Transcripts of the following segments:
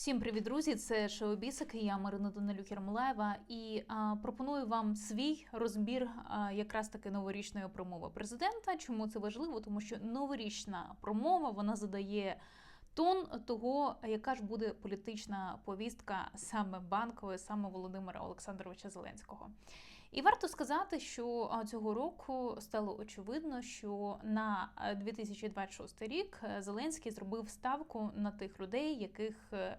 Всім привіт, друзі! Це Шоу Бісики, я Марина Данилюк Ярмолаєва і а, пропоную вам свій розбір а, якраз таки новорічної промови президента. Чому це важливо? Тому що новорічна промова вона задає тон того, яка ж буде політична повістка саме банкової, саме Володимира Олександровича Зеленського. І варто сказати, що цього року стало очевидно, що на е, 2026 рік е, Зеленський зробив ставку на тих людей, яких е,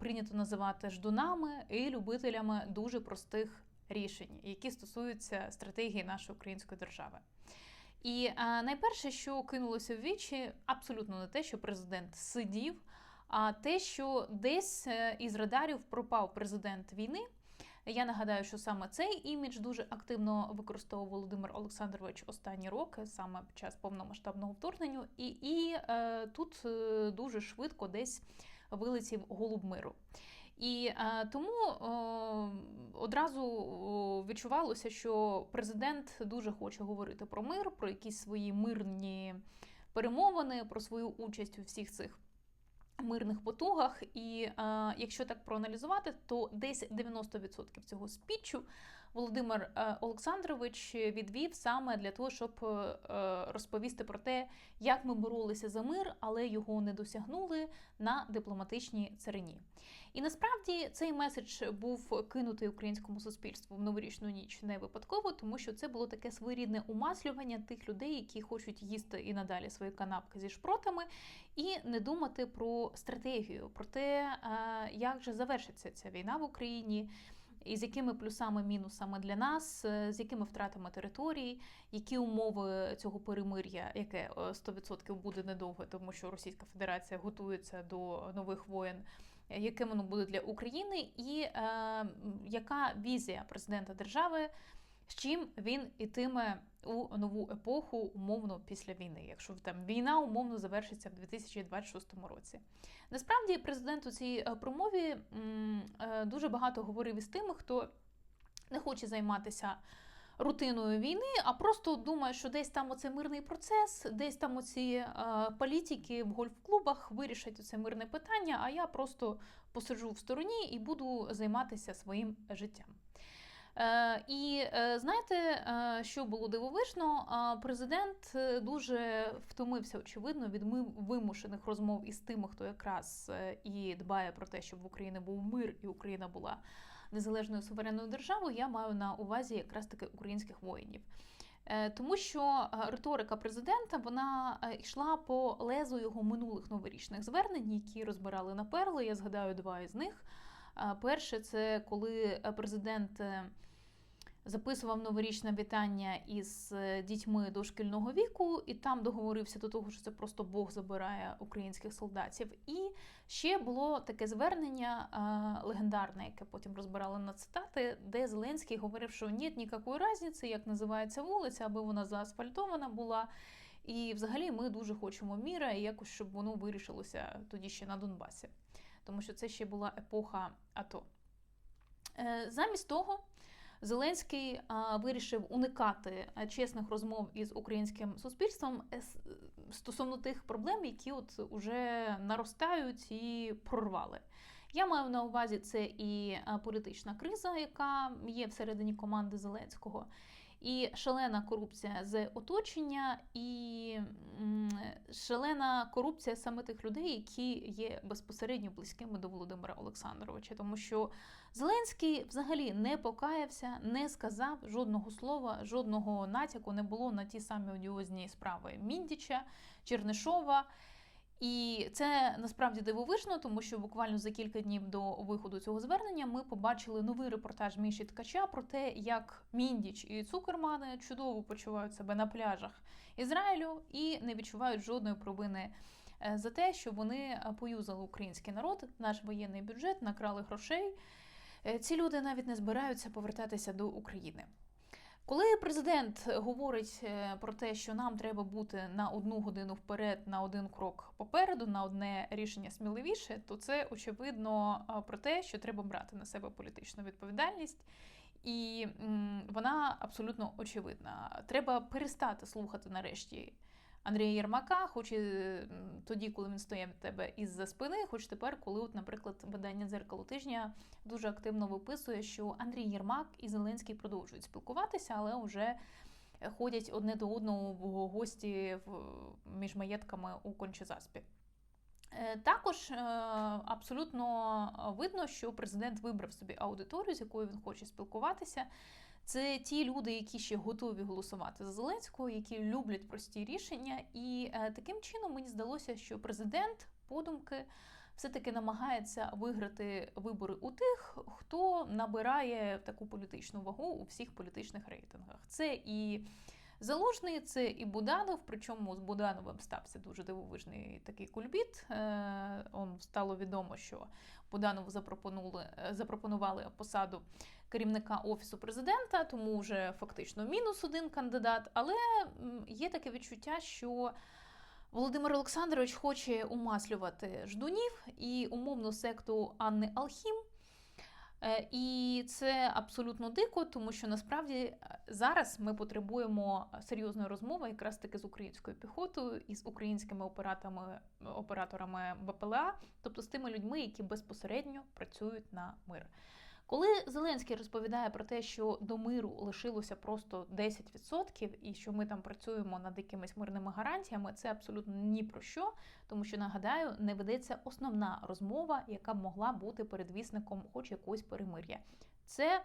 прийнято називати ждунами і любителями дуже простих рішень, які стосуються стратегії нашої української держави. І найперше, що кинулося в вічі, абсолютно не те, що президент сидів, а те, що десь е, із радарів пропав президент війни. Я нагадаю, що саме цей імідж дуже активно використовував Володимир Олександрович останні роки, саме під час повномасштабного вторгнення, і, і е, тут е, дуже швидко десь вилетів голуб миру. І е, тому е, одразу відчувалося, що президент дуже хоче говорити про мир, про якісь свої мирні перемовини, про свою участь у всіх цих. Мирних потугах, і е, якщо так проаналізувати, то десь 90% цього спічу Володимир е, Олександрович відвів саме для того, щоб е, розповісти про те, як ми боролися за мир, але його не досягнули на дипломатичній царині. І насправді цей меседж був кинутий українському суспільству в новорічну ніч не випадково, тому що це було таке своєрідне умаслювання тих людей, які хочуть їсти і надалі свої канапки зі шпротами, і не думати про стратегію, про те, як же завершиться ця війна в Україні. І з якими плюсами, мінусами для нас, з якими втратами території, які умови цього перемир'я, яке 100% буде недовго, тому що Російська Федерація готується до нових воєн, яке воно буде для України, і е, яка візія президента держави? З чим він ітиме у нову епоху умовно після війни, якщо там війна умовно завершиться в 2026 році. Насправді, президент у цій промові дуже багато говорив із тими, хто не хоче займатися. Рутиною війни, а просто думає, що десь там оце мирний процес, десь там оці е, політики в гольф-клубах вирішать це мирне питання, а я просто посиджу в стороні і буду займатися своїм життям. Е, і е, знаєте, е, що було дивовижно? Президент дуже втомився, очевидно, від вимушених розмов із тими, хто якраз і дбає про те, щоб в Україні був мир і Україна була незалежною суверенною державою. Я маю на увазі якраз таки українських воїнів. Тому що риторика президента вона йшла по лезу його минулих новорічних звернень, які розбирали на перли. Я згадаю два із них. Перше, це коли президент записував новорічне вітання із е, дітьми дошкільного віку, і там договорився до того, що це просто Бог забирає українських солдатів. І ще було таке звернення легендарне, яке потім розбирали на цитати, де Зеленський говорив, що ні ніякої різниці, як називається вулиця, аби вона заасфальтована була. І взагалі ми дуже хочемо міра, і якось щоб воно вирішилося тоді ще на Донбасі, тому що це ще була епоха АТО. Е, замість того. Зеленський вирішив уникати чесних розмов із українським суспільством е, стосовно тих проблем, які от уже наростають і прорвали. Я маю на увазі це і політична криза, яка є всередині команди Зеленського, і шалена корупція з оточення, і шалена корупція саме тих людей, які є безпосередньо близькими до Володимира Олександровича, тому що Зеленський взагалі не покаявся, не сказав жодного слова, жодного натяку не було на ті самі одіозні справи Міндіча, Чернишова. І це насправді дивовижно, тому що буквально за кілька днів до виходу цього звернення ми побачили новий репортаж Міші Ткача про те, як Міндіч і Цукермани чудово почувають себе на пляжах Ізраїлю і не відчувають жодної провини е, за те, що вони поюзали український народ, наш воєнний бюджет, накрали грошей. Е, ці люди навіть не збираються повертатися до України. Коли президент говорить е, про те, що нам треба бути на одну годину вперед, на один крок попереду, на одне рішення сміливіше, то це очевидно про те, що треба брати на себе політичну відповідальність, і вона абсолютно очевидна. Треба перестати слухати нарешті Андрія Єрмака, хоч і тоді, коли він стояв тебе із-за спини, хоч тепер, коли, от, наприклад, видання дзеркало тижня дуже активно виписує, що Андрій Єрмак і Зеленський продовжують спілкуватися, але вже ходять одне до одного в гості між маєтками у Кончезаспі. Е, Також е, абсолютно видно, що президент вибрав собі аудиторію, з якою він хоче спілкуватися. Це ті люди, які ще готові голосувати за Зеленського, які люблять прості рішення. І е, таким чином мені здалося, що президент подумки все-таки намагається виграти вибори у тих, хто набирає таку політичну вагу у всіх політичних рейтингах. Це і Залужний, це і Буданов. Причому з Будановим стався дуже дивовижний такий кульбіт. Е, Он стало відомо, що Буданову запропонували, е, запропонували посаду керівника офісу президента, тому вже фактично мінус один кандидат. Але є таке відчуття, що Володимир Олександрович хоче умаслювати ждунів і умовну секту Анни Алхім. Е, І це абсолютно дико, тому що насправді е, зараз ми потребуємо серйозної розмови якраз таки з українською піхотою і з українськими операторами, операторами БПЛА, тобто з тими людьми, які безпосередньо працюють на мир. Коли Зеленський розповідає про те, що до миру лишилося просто 10%, і що ми там працюємо над якимись мирними гарантіями, це абсолютно ні про що, тому що нагадаю, не ведеться основна розмова, яка могла бути передвісником хоч якогось перемир'я. Це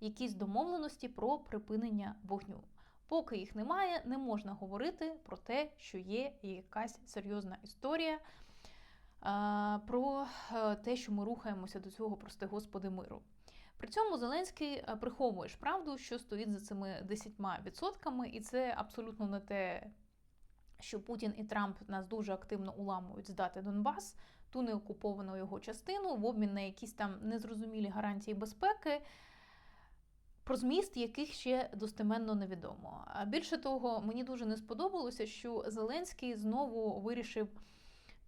якісь домовленості про припинення вогню. Поки їх немає, не можна говорити про те, що є якась серйозна історія про е, те, що ми рухаємося до цього, прости господи, миру. При цьому Зеленський е, приховує правду, що стоїть за цими 10%, і це абсолютно не те, що Путін і Трамп нас дуже активно уламують здати Донбас, ту неокуповану його частину, в обмін на якісь там незрозумілі гарантії безпеки, про зміст яких ще достеменно невідомо. Більше того, мені дуже не сподобалося, що Зеленський знову вирішив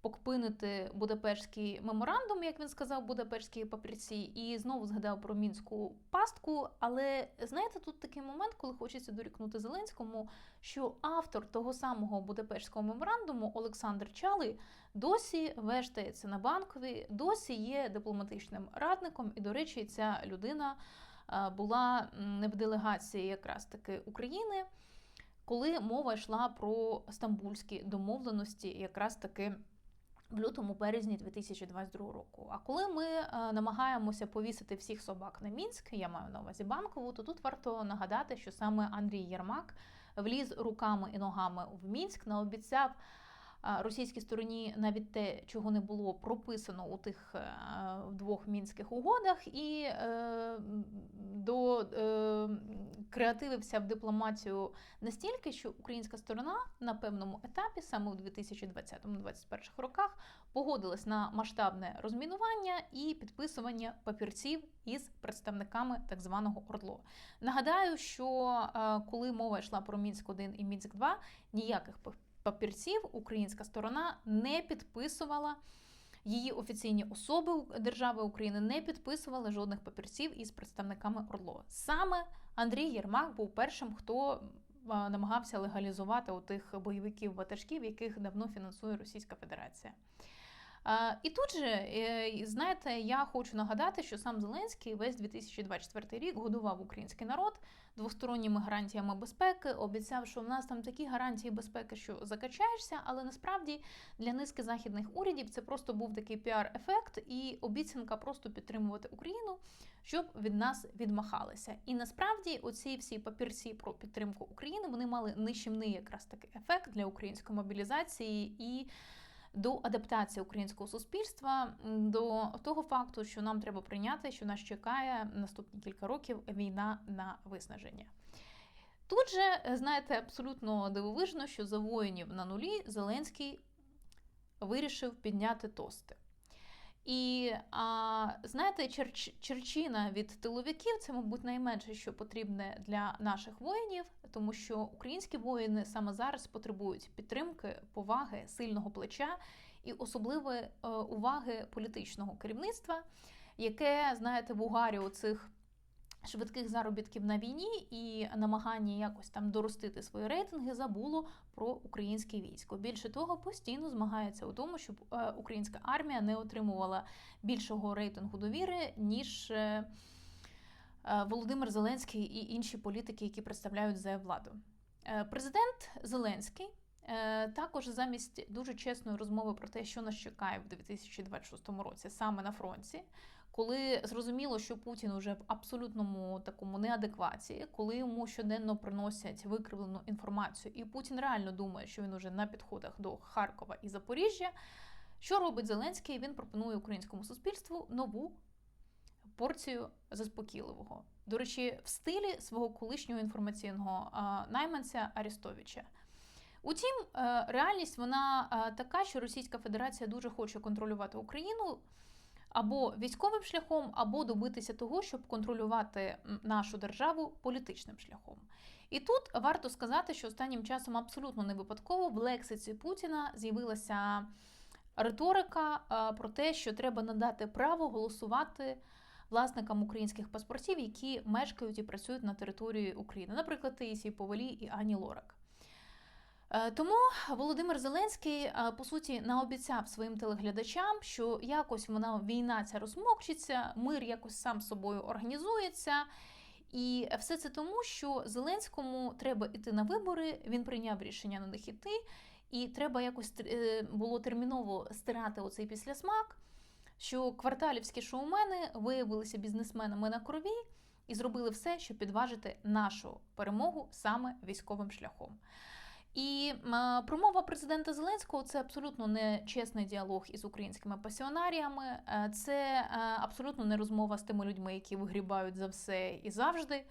покпинити Будапештський меморандум, як він сказав, Будапештські папірці, і знову згадав про мінську пастку. Але знаєте, тут такий момент, коли хочеться дорікнути Зеленському, що автор того самого Будапештського меморандуму Олександр Чалий досі вештається на банкові, досі є дипломатичним радником, і, до речі, ця людина е, була не в делегації якраз таки України. Коли мова йшла про стамбульські домовленості, якраз таки в лютому березні 2022 року. А коли ми е, намагаємося повісити всіх собак на мінськ, я маю на увазі банкову, то тут варто нагадати, що саме Андрій Єрмак вліз руками і ногами в мінськ, наобіцяв російській стороні навіть те, чого не було прописано у тих е, двох мінських угодах, і е, до е, креативився в дипломатію настільки, що українська сторона на певному етапі, саме у 2020-2021 роках, погодилась на масштабне розмінування і підписування папірців із представниками так званого ОРДЛО. Нагадаю, що коли мова йшла про Мінськ 1 і Мінськ 2 ніяких папірців українська сторона не підписувала. Її офіційні особи держави України не підписували жодних папірців із представниками ОРЛО. Саме Андрій Єрмак був першим, хто намагався легалізувати у тих бойовиків ватажків, яких давно фінансує Російська Федерація. І тут же, е, знаєте, я хочу нагадати, що сам Зеленський весь 2024 рік годував український народ двосторонніми гарантіями безпеки, обіцяв, що в нас там такі гарантії безпеки, що закачаєшся, але насправді для низки західних урядів це просто був такий піар-ефект і обіцянка просто підтримувати Україну, щоб від нас відмахалися. І насправді оці всі папірці про підтримку України вони мали нищівний якраз такий ефект для української мобілізації і до адаптації українського суспільства до того факту, що нам треба прийняти, що нас чекає наступні кілька років війна на виснаження. Тут же, е, знаєте, абсолютно дивовижно, що за воїнів на нулі Зеленський вирішив підняти тости. І а, знаєте, черч, черчина від тиловиків це, мабуть, найменше, що потрібне для наших воїнів, тому що українські воїни саме зараз потребують підтримки, поваги, сильного плеча і особливої е, уваги політичного керівництва, яке, знаєте, в угарі оцих швидких заробітків на війні і намагання якось там доростити свої рейтинги забуло про українське військо. Більше того, постійно змагається у тому, щоб е, українська армія не отримувала більшого рейтингу довіри, ніж е, е, Володимир Зеленський і інші політики, які представляють за владу. Президент Зеленський також замість дуже чесної розмови про те, що нас чекає в 2026 році, саме на фронті, коли зрозуміло, що Путін уже в абсолютному такому неадекваті, коли йому щоденно приносять викривлену інформацію, і Путін реально думає, що він уже на підходах до Харкова і Запоріжжя. Що робить Зеленський? Він пропонує українському суспільству нову порцію заспокійливого. До речі, в стилі свого колишнього інформаційного найманця Арестовича. Утім, е, реальність вона е, така, що Російська Федерація дуже хоче контролювати Україну або військовим шляхом, або добитися того, щоб контролювати нашу державу політичним шляхом. І тут варто сказати, що останнім часом абсолютно не випадково в лексиці Путіна з'явилася риторика е, про те, що треба надати право голосувати власникам українських паспортів, які мешкають і працюють на території України, наприклад, Таїсії Повалі і Ані Лорак. Е, Тому Володимир Зеленський е, по суті наобіцяв своїм телеглядачам, що якось вона війна ця розмокчиться, мир якось сам собою організується. І все це тому, що Зеленському треба йти на вибори. Він прийняв рішення на них іти, і треба якось е, було терміново стирати оцей післясмак. Що кварталівські шоумени виявилися бізнесменами на крові і зробили все, щоб підважити нашу перемогу саме військовим шляхом. І е, промова президента Зеленського це абсолютно не чесний діалог із українськими пасіонаріями, е, це е, абсолютно не розмова з тими людьми, які вигрібають за все і завжди.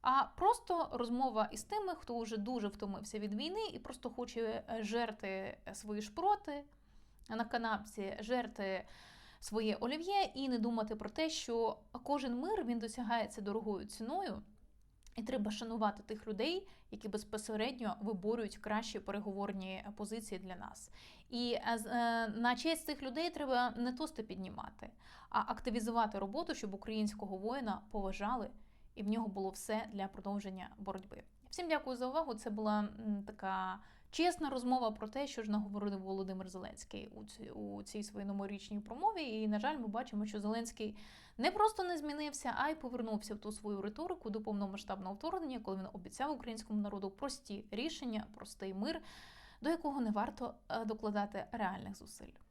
А просто розмова із тими, хто вже дуже втомився від війни і просто хоче жерти свої шпроти на канапці, жерти своє олів'є і не думати про те, що кожен мир він досягається дорогою ціною. І треба шанувати тих людей, які безпосередньо виборюють кращі переговорні позиції для нас. І е, е, на честь цих людей треба не тости піднімати, а активізувати роботу, щоб українського воїна поважали і в нього було все для продовження боротьби. Всім дякую за увагу. Це була така чесна розмова про те, що ж наговорив Володимир Зеленський у цій, у цій своїй новорічній промові. І, на жаль, ми бачимо, що Зеленський не просто не змінився, а й повернувся в ту свою риторику до повномасштабного вторгнення, коли він обіцяв українському народу прості рішення, простий мир, до якого не варто е, докладати реальних зусиль.